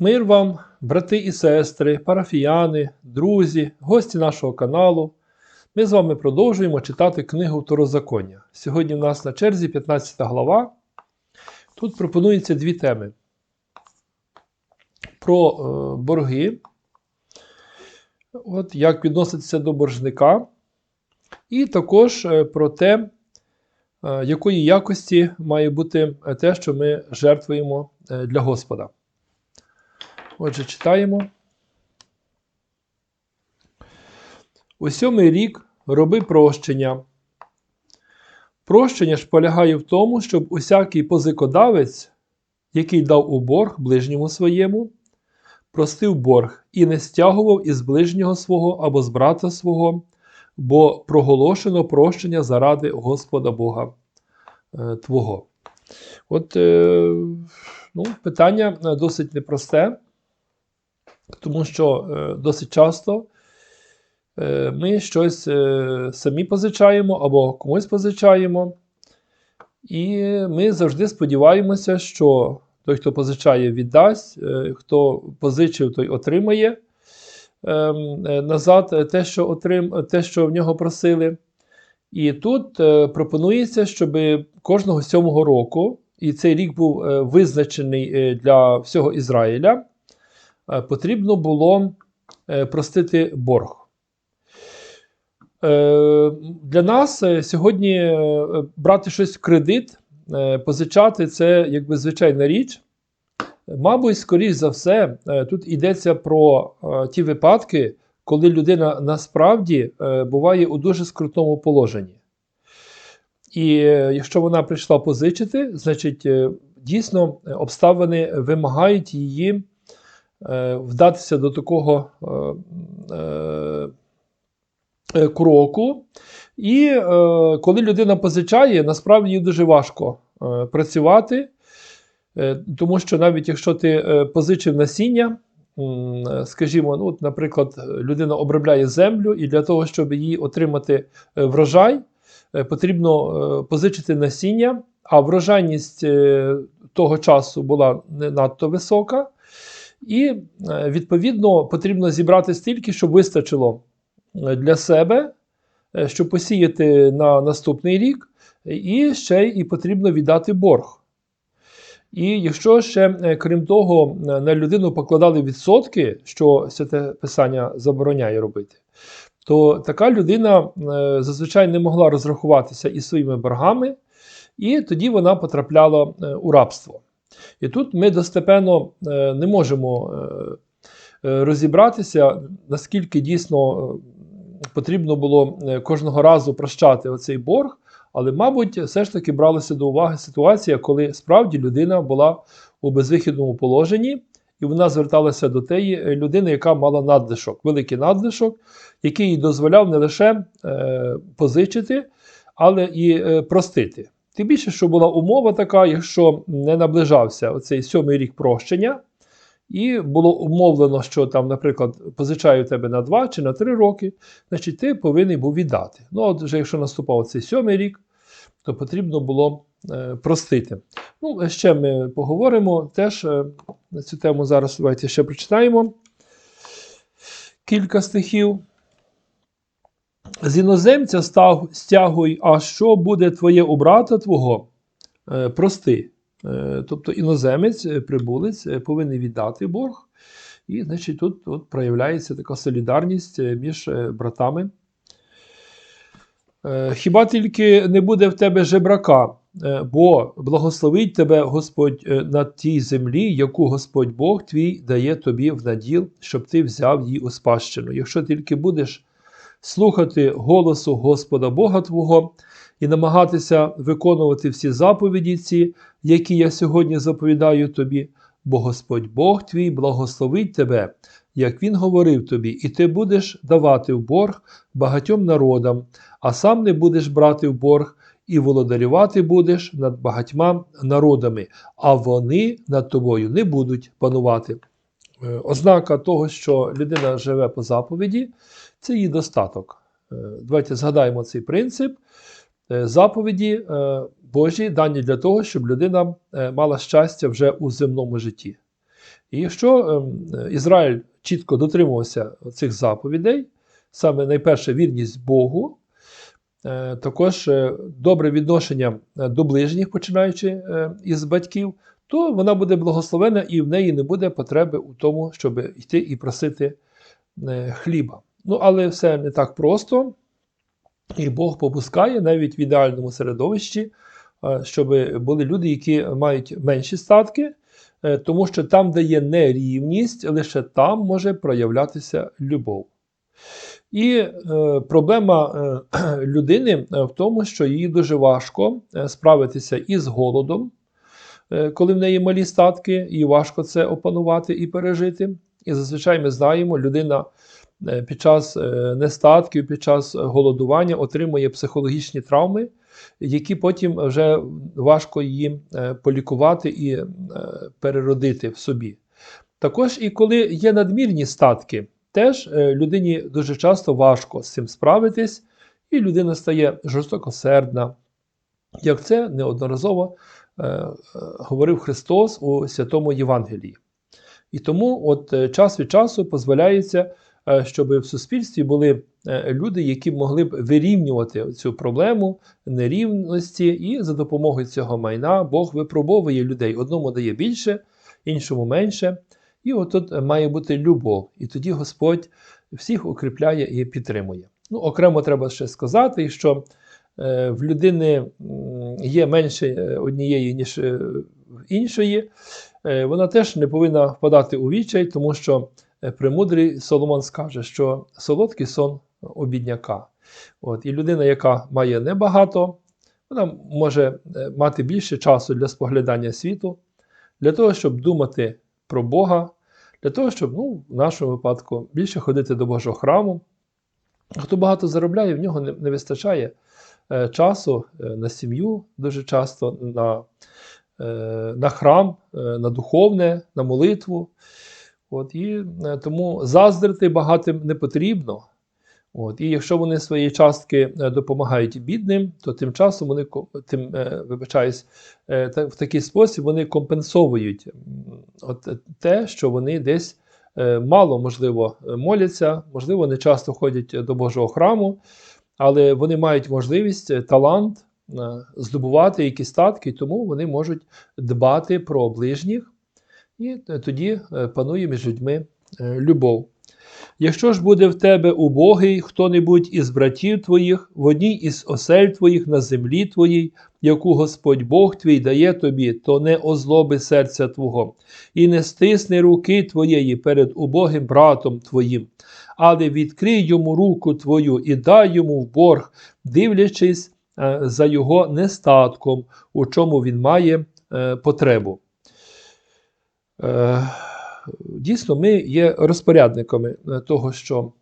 Мир вам, брати і сестри, парафіяни, друзі, гості нашого каналу. Ми з вами продовжуємо читати книгу Второзаконня. Сьогодні в нас на черзі 15 глава. Тут пропонуються дві теми: про е, борги, от, як відноситися до боржника, і також е, про те, е, якої якості має бути те, що ми жертвуємо е, для Господа. Отже, читаємо. У сьомий рік роби прощення. Прощення ж полягає в тому, щоб усякий позикодавець, який дав у борг ближньому своєму, простив борг і не стягував із ближнього свого або з брата свого, бо проголошено прощення заради Господа Бога е, Твого. От е, ну, питання е, досить непросте тому що е, досить часто е, ми щось е, самі позичаємо або комусь позичаємо, і ми завжди сподіваємося, що той, хто позичає, віддасть, хто позичив, той отримає е, е, назад те, що, отрим, те, що в нього просили. І тут пропонується, щоб кожного сьомого року, і цей рік був визначений для всього Ізраїля. Е, потрібно було е, простити борг. Е, Для нас сьогодні брати щось в кредит, позичати це якби звичайна річ. Мабуть, скоріш за все, тут йдеться про ті випадки, коли людина насправді буває у дуже скрутному положенні. І якщо вона прийшла позичити, значить дійсно обставини вимагають її вдатися до такого е, е, е, кроку. І е, коли людина позичає, насправді їй дуже важко е, працювати, е, тому що навіть якщо ти е, позичив насіння, е, скажімо, ну, наприклад, людина обробляє землю, і для того, щоб її отримати е, врожай, е, потрібно е, позичити насіння, а врожайність е, того часу була не надто висока. І, е, відповідно, потрібно зібрати стільки, щоб вистачило е, для себе, е, щоб посіяти на наступний рік, і ще і потрібно віддати борг. І якщо ще, крім того, на людину покладали відсотки, що святе Писання забороняє робити, то така людина зазвичай не могла розрахуватися із своїми боргами, і тоді вона потрапляла у рабство. І тут ми достепенно е, не можемо е, е, розібратися, наскільки дійсно потрібно було кожного разу прощати оцей борг, але, мабуть, все ж таки бралася до уваги ситуація, коли справді людина була у безвихідному положенні, і вона зверталася до тієї людини, яка мала надлишок, великий надлишок, який їй дозволяв не лише позичити, але і простити. Тим більше, що була умова така, якщо не наближався оцей сьомий рік прощення, і було умовлено, що там, наприклад, позичаю тебе на 2 чи на 3 роки, значить ти повинен був віддати. Ну, от вже якщо наступав цей сьомий рік, то потрібно було е, простити. Ну, ще ми поговоримо теж е, на цю тему зараз. Давайте ще прочитаємо кілька стихів. З іноземця стягуй, а що буде твоє у брата твого, е, прости. Е, тобто іноземець, е, прибулець повинен віддати борг. І, значить, тут от проявляється така солідарність між братами. Хіба тільки не буде в тебе жебрака, бо благословить тебе Господь на тій землі, яку Господь Бог твій дає тобі в наділ, щоб ти взяв її у спадщину. Якщо тільки будеш слухати голосу Господа Бога Твого і намагатися виконувати всі заповіді ці, які я сьогодні заповідаю тобі, бо Господь Бог твій благословить тебе, як Він говорив тобі, і ти будеш давати в борг багатьом народам, а сам не будеш брати в борг, і володарювати будеш над багатьма народами, а вони над тобою не будуть панувати. Е, Ознака того, що людина живе по заповіді, це її достаток. Е, Давайте згадаємо цей принцип. Е, Заповіді е, Божі дані для того, щоб людина мала щастя вже у земному житті. І якщо ем, Ізраїль чітко дотримувався цих заповідей, саме найперше вірність Богу, також добре відношення до ближніх, починаючи із батьків, то вона буде благословена і в неї не буде потреби у тому, щоб йти і просити хліба. Ну, але все не так просто, і Бог попускає навіть в ідеальному середовищі, е, щоб були люди, які мають менші статки, е, тому що там, де є нерівність, лише там може проявлятися любов. І е, проблема людини в тому, що їй дуже важко справитися із голодом, коли в неї малі статки, їй важко це опанувати і пережити. І зазвичай ми знаємо, людина під час е, нестатків, під час голодування отримує психологічні травми, які потім вже важко її е, полікувати і е, переродити в собі. Також і коли є надмірні статки, теж е, людині дуже часто важко з цим справитись, і людина стає жорстокосердна, як це неодноразово е, е, говорив Христос у Святому Євангелії. І тому от е, час від часу дозволяється, е, щоб в суспільстві були е, люди, які могли б вирівнювати цю проблему нерівності, і за допомогою цього майна Бог випробовує людей. Одному дає більше, іншому менше. І от тут має бути любов. І тоді Господь всіх укріпляє і підтримує. Ну, окремо треба ще сказати, що е, в людини є менше е, однієї, ніж е, в іншої. Е, вона теж не повинна впадати у відчай, тому що е, премудрий Соломон скаже, що солодкий сон у бідняка. От, і людина, яка має небагато, вона може е, мати більше часу для споглядання світу, для того, щоб думати про Бога, для того, щоб ну, в нашому випадку більше ходити до Божого храму. Хто багато заробляє, в нього не, вистачає е, часу е, на сім'ю дуже часто, на, е, на храм, е, на духовне, на молитву. От, і е, тому заздрити багатим не потрібно. От, і якщо вони свої частки е, допомагають бідним, то тим часом вони тим, е, вибачаюсь, в такий спосіб вони компенсовують от, те, що вони десь мало, можливо, моляться, можливо, не часто ходять до Божого храму, але вони мають можливість, талант здобувати якісь статки, тому вони можуть дбати про ближніх, і е, тоді е, панує між людьми е, любов. Якщо ж буде в тебе убогий хто-небудь із братів твоїх, в одній із осель твоїх на землі твоїй, яку Господь Бог твій дає тобі, то не озлоби серця твого, і не стисни руки твоєї перед убогим братом твоїм, але відкрий йому руку твою і дай йому в борг, дивлячись за його нестатком, у чому він має потребу. Е, Дійсно, ми є розпорядниками е, того, що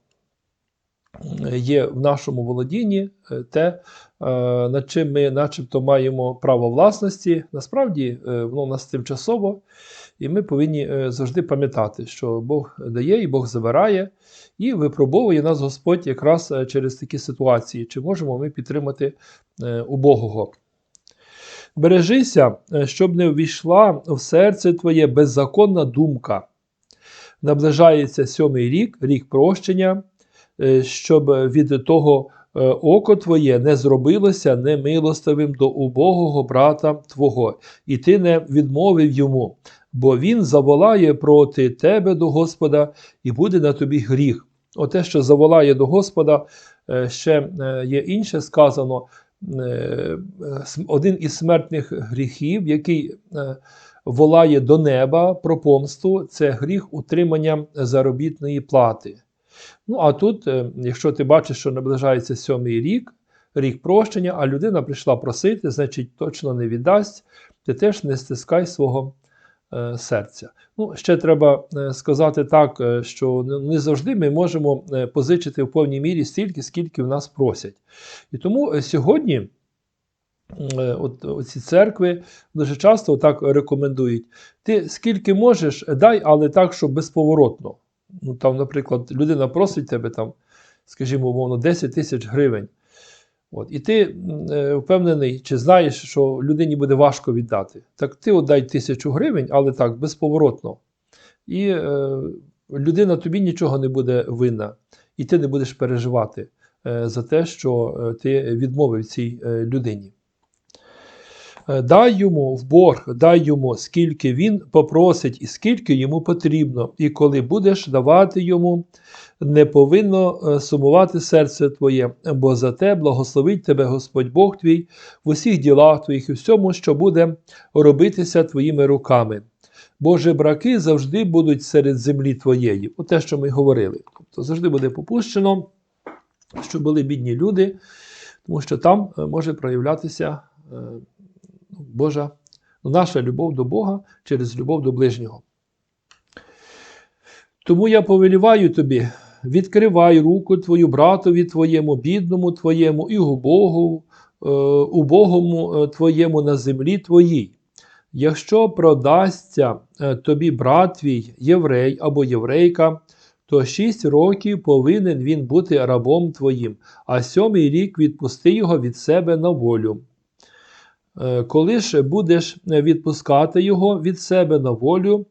е, є в нашому володінні, те, над чим ми начебто маємо право власності. Насправді воно у нас тимчасово, і ми повинні завжди пам'ятати, що Бог дає і Бог забирає, і випробовує нас Господь якраз через такі ситуації, чи можемо ми підтримати убогого. Бережися, е, щоб не ввійшла в серце твоє беззаконна думка. Наближається сьомий рік, рік прощення, е, щоб від того е, око твоє не зробилося немилостивим до убогого брата твого, і ти не відмовив йому, бо він заволає проти тебе до Господа, і буде на тобі гріх. Оте, що заволає до Господа, ще є інше сказано. Е, с- Один із смертних гріхів, який е, волає до неба про помсту, це гріх утримання заробітної плати. Ну а тут, е, якщо ти бачиш, що наближається сьомий рік, рік прощення, а людина прийшла просити, значить точно не віддасть, ти теж не стискай свого е, серця. Ну, ще треба е, сказати так, е, що не- завжди ми можемо е, позичити в повній мірі стільки, скільки в нас просять. І тому е, сьогодні. Е, От оці церкви дуже часто так рекомендують. Ти скільки можеш, дай, але так, щоб безповоротно. Ну, там, наприклад, людина просить тебе, там, скажімо, умовно, 10 тисяч гривень. От, і ти е, впевнений, чи знаєш, що людині буде важко віддати. Так ти отдай тисячу гривень, але так, безповоротно. і е, людина тобі нічого не буде винна, і ти не будеш переживати е, за те, що е, ти відмовив цій е, людині. Е, Дай йому в борг, дай йому, скільки він попросить, і скільки йому потрібно. І коли будеш давати йому, не повинно е, сумувати серце твоє, бо за те благословить тебе Господь Бог твій в усіх ділах твоїх і всьому, що буде робитися твоїми руками. Бо жебраки завжди будуть серед землі твоєї. О те, що ми говорили. Тобто завжди буде попущено, щоб були бідні люди, тому що там е, може проявлятися Божа, наша любов до Бога через любов до ближнього. Тому я повеліваю тобі, відкривай руку твою братові твоєму, бідному твоєму і убогу, е, убогому е, твоєму на землі твоїй. Якщо продасться е, тобі брат твій, єврей або єврейка, то шість років повинен він бути рабом твоїм, а сьомий рік відпусти його від себе на волю. Е, Коли ж будеш відпускати його від себе на волю,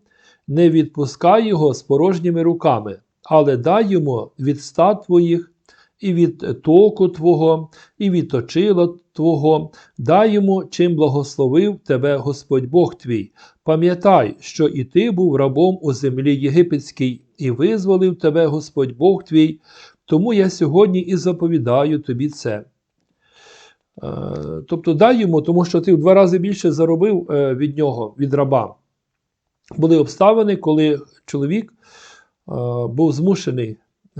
не відпускай його з порожніми руками, але дай йому від стад твоїх, і від току твого, і від точила твого, дай йому, чим благословив тебе Господь Бог твій. Пам'ятай, що і ти був рабом у землі єгипетській, і визволив тебе Господь Бог твій, тому я сьогодні і заповідаю тобі це. Е, Тобто дай йому, тому що ти в два рази більше заробив е, від нього, від раба. Були обставини, коли чоловік е, був змушений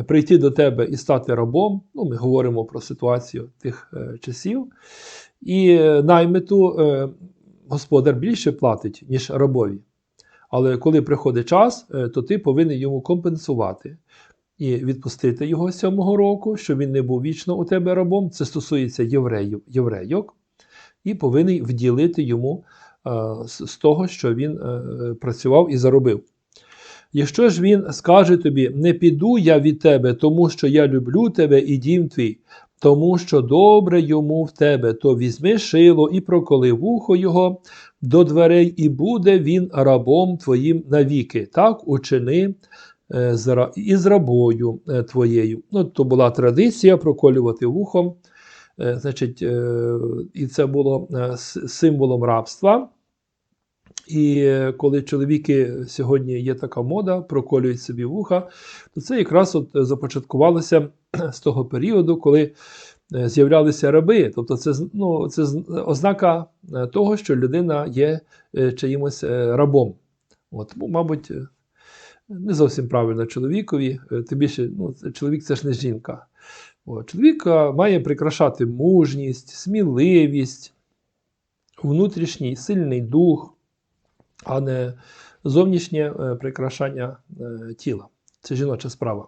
прийти до тебе і стати рабом. Ну, Ми говоримо про ситуацію тих часів. І наймиту господар більше платить, ніж рабові. Але коли приходить час, то ти повинен йому компенсувати і відпустити його сьомого року, щоб він не був вічно у тебе рабом. Це стосується євреїв, єврейок, і повинен вділити йому е, з, того, що він е, працював і заробив. Якщо ж він скаже тобі: не піду я від тебе, тому що я люблю тебе і дім твій, тому що добре йому в тебе, то візьми шило і проколи вухо його до дверей, і буде він рабом твоїм навіки. Так учини е, із рабою е, твоєю. Ну, то була традиція проколювати вухом. Е, Значить, е, і це було е, символом рабства. І е, коли чоловіки сьогодні є така мода, проколюють собі вуха, то це якраз от започаткувалося з того періоду, коли е, з'являлися раби. Тобто це, ну, це ознака е, того, що людина є е, чиїмось е, рабом. От, ну, мабуть, е, не зовсім правильно чоловікові, е, тим більше ну, чоловік це ж не жінка. О, чоловік має прикрашати мужність, сміливість, внутрішній сильний дух а не зовнішнє е, прикрашання е, тіла. Це жіноча справа.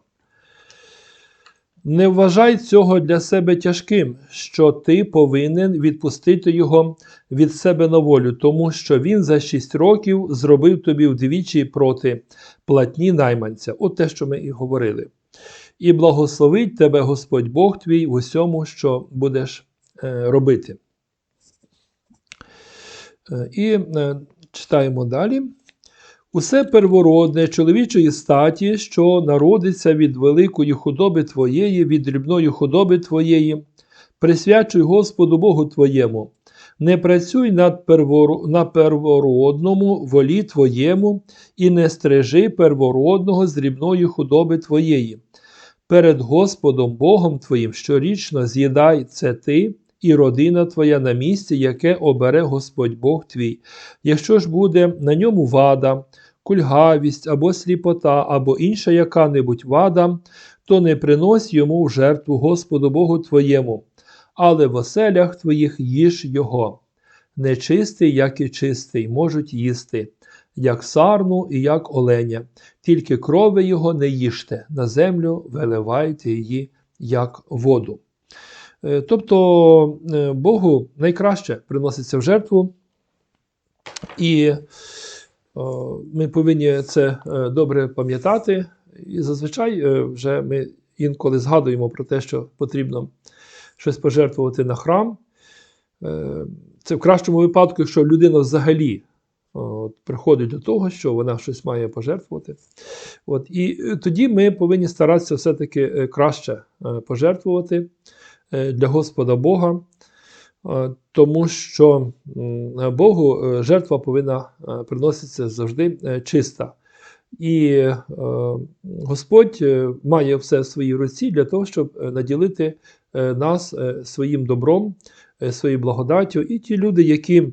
Не вважай цього для себе тяжким, що ти повинен відпустити його від себе на волю, тому що він за 6 років зробив тобі вдвічі проти платні найманця. От те, що ми і говорили. І благословить тебе Господь Бог твій в усьому, що будеш е, робити. Е, І е, читаємо далі. Усе первородне чоловічої статі, що народиться від великої худоби твоєї, від дрібної худоби твоєї, присвячуй Господу Богу твоєму. Не працюй на первородному волі твоєму, і не стрижи первородного з дрібної худоби твоєї. Перед Господом Богом твоїм щорічно з'їдай це ти і родина твоя на місці, яке обере Господь Бог твій. Якщо ж буде на ньому вада, кульгавість або сліпота, або інша яка-небудь вада, то не принось йому в жертву Господу Богу твоєму, але в оселях твоїх їж його. Нечистий, як і чистий, можуть їсти, як сарну і як оленя, тільки крови його не їжте, на землю виливайте її, як воду. Е, Тобто е, Богу найкраще приноситься в жертву, і е, ми повинні це добре пам'ятати. І зазвичай вже ми інколи згадуємо про те, що потрібно щось пожертвувати на храм. Це в кращому випадку, якщо людина взагалі от, приходить до того, що вона щось має пожертвувати. От, і тоді ми повинні старатися все-таки краще пожертвувати для Господа Бога, е, тому що Богу е, жертва повинна е, приноситися завжди е, чиста. І е, Господь е, має все в своїй руці для того, щоб е, наділити е, нас е, своїм добром, е, своєю благодаттю. І ті люди, які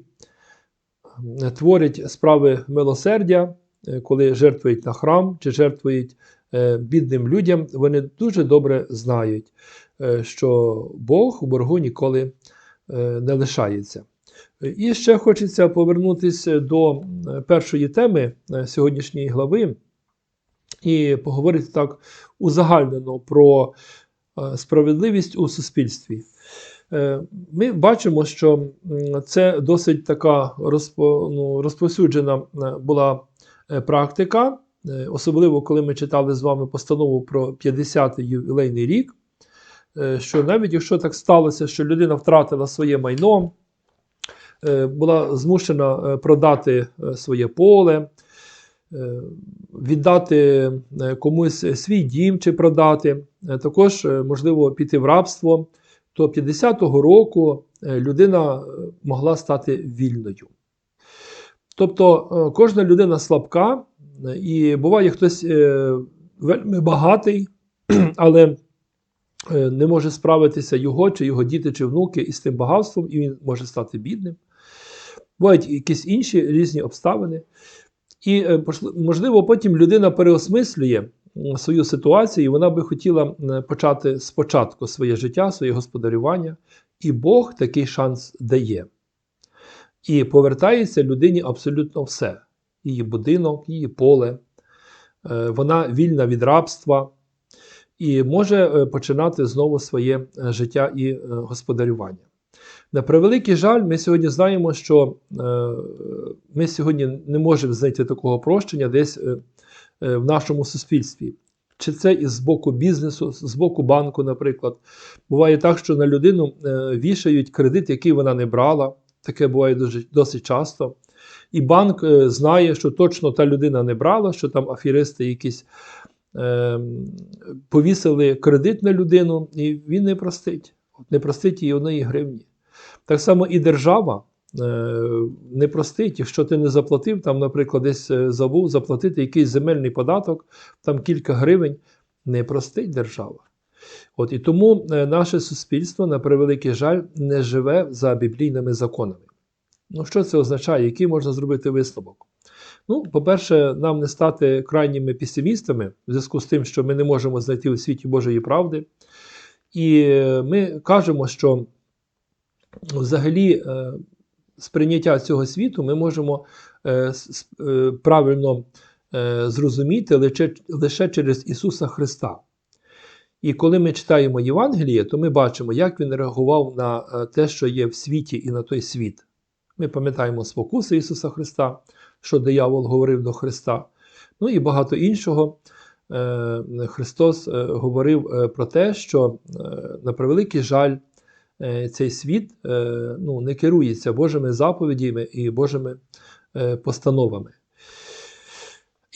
творять справи милосердя, е, коли жертвують на храм чи жертвують е, бідним людям, вони дуже добре знають, е, що Бог у боргу ніколи е, не лишається. І ще хочеться повернутися до е, першої теми е, сьогоднішньої глави і поговорити так узагальнено про е, справедливість у суспільстві. Е, Ми бачимо, що це досить така ну, розповсюджена е, була е, практика, е, особливо коли ми читали з вами постанову про 50-й ювілейний рік. Е, Що навіть якщо так сталося, що людина втратила своє майно, е, була змушена е, продати своє поле, віддати комусь свій дім чи продати, також можливо піти в рабство, то 50-го року людина могла стати вільною. Тобто кожна людина слабка, і буває хтось вельми багатий, але не може справитися його, чи його діти, чи внуки із тим багатством, і він може стати бідним. Бувають якісь інші різні обставини. І, е, можливо, потім людина переосмислює свою ситуацію, і вона би хотіла почати спочатку своє життя, своє господарювання, і Бог такий шанс дає. І повертається людині абсолютно все: її будинок, її поле, Е, вона вільна від рабства і може е, починати знову своє е, життя і е, господарювання. На превеликий жаль, ми сьогодні знаємо, що ми сьогодні не можемо знайти такого прощення десь в нашому суспільстві. Чи це із боку бізнесу, з боку банку, наприклад. Буває так, що на людину вішають кредит, який вона не брала. Таке буває дуже, досить часто. І банк знає, що точно та людина не брала, що там аферисти якісь повісили кредит на людину, і він не простить. Не простить їй одної гривні. Так само і держава е, не простить, якщо ти не заплатив, там, наприклад, десь е, забув заплатити якийсь земельний податок, там кілька гривень, не простить держава. От і тому е, наше суспільство, на превеликий жаль, не живе за біблійними законами. Ну, що це означає? Який можна зробити висновок? Ну, по-перше, нам не стати крайніми песимістами в зв'язку з тим, що ми не можемо знайти у світі Божої правди. І е, ми кажемо, що взагалі е, сприйняття цього світу ми можемо е, е, правильно е, зрозуміти лише, через Ісуса Христа. І коли ми читаємо Євангеліє, то ми бачимо, як він реагував на е, те, що є в світі, і на той світ. Ми пам'ятаємо спокуси Ісуса Христа, що диявол говорив до Христа. Ну і багато іншого. Е, Христос е, говорив е, про те, що на превеликий жаль, цей світ ну, не керується Божими заповідями і Божими постановами.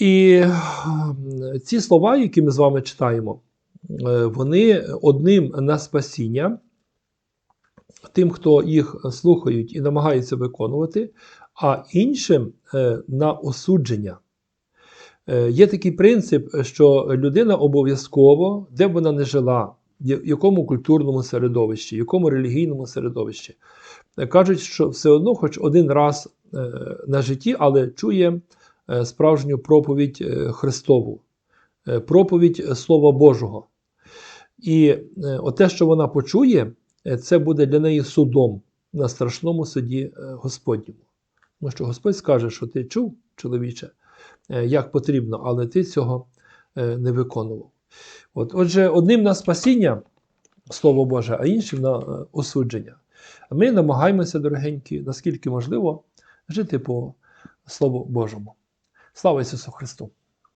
І ці слова, які ми з вами читаємо, вони одним на спасіння, тим, хто їх слухають і намагаються виконувати, а іншим е, на осудження. Е, Є такий принцип, що людина обов'язково, де б вона не жила, в якому культурному середовищі, в якому релігійному середовищі, е, кажуть, що все одно, хоч один раз на житті, але чує справжню проповідь Христову, проповідь Слова Божого. І е, оте, що вона почує, це буде для неї судом на страшному суді е, Господньому. Тому що Господь скаже, що ти чув, чоловіче, е, як потрібно, але ти цього е, не виконував. От, отже, одним на спасіння, Слово Боже, а іншим на е, осудження. Ми намагаємося, дорогенькі, наскільки можливо, жити по Слову Божому. Слава Ісусу Христу!